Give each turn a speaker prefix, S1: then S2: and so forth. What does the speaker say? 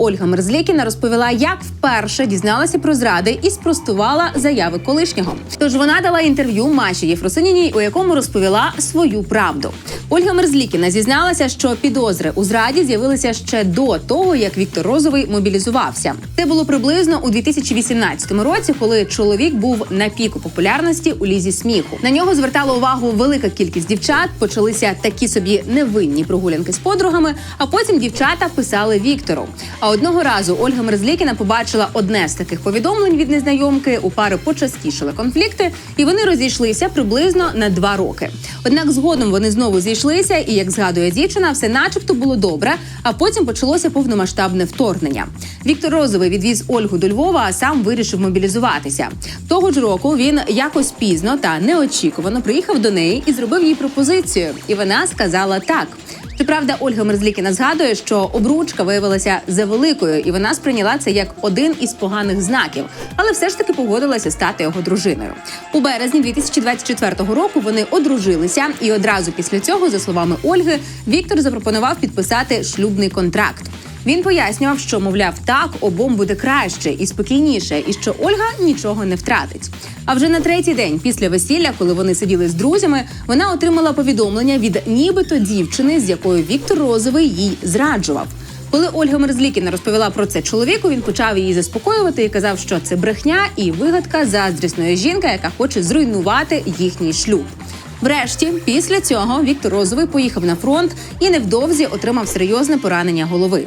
S1: Ольга Мерзлікіна розповіла, як вперше дізналася про зради і спростувала заяви колишнього. Тож вона дала інтерв'ю Маші Єфросиніній, у якому розповіла свою правду. Ольга Мерзлікіна зізналася, що підозри у зраді з'явилися ще до того, як Віктор Розовий мобілізувався. Це було приблизно у 2018 році, коли чоловік був на піку популярності у лізі сміху. На нього звертала увагу велика кількість дівчат. Почалися такі собі невинні прогулянки з подругами. А потім дівчата писали Віктору. А одного разу Ольга Мерзлікіна побачила одне з таких повідомлень від незнайомки. У пари почастішили конфлікти, і вони розійшлися приблизно на два роки. Однак згодом вони знову зійшлися, і як згадує дівчина, все начебто було добре. А потім почалося повномасштабне вторгнення. Віктор Розовий відвіз Ольгу до Львова, а сам вирішив мобілізуватися. Того ж року він якось пізно та неочікувано приїхав до неї і зробив їй пропозицію. І вона сказала так. Щоправда, Ольга Мерзлікіна згадує, що обручка виявилася завеликою, і вона сприйняла це як один із поганих знаків, але все ж таки погодилася стати його дружиною. У березні 2024 року вони одружилися, і одразу після цього, за словами Ольги, Віктор запропонував підписати шлюбний контракт. Він пояснював, що мовляв, так обом буде краще і спокійніше, і що Ольга нічого не втратить. А вже на третій день після весілля, коли вони сиділи з друзями, вона отримала повідомлення від нібито дівчини, з якою Віктор Розовий їй зраджував. Коли Ольга Мерзлікіна розповіла про це чоловіку, він почав її заспокоювати і казав, що це брехня і вигадка заздрісної жінки, яка хоче зруйнувати їхній шлюб. Врешті, після цього Віктор Розовий поїхав на фронт і невдовзі отримав серйозне поранення голови.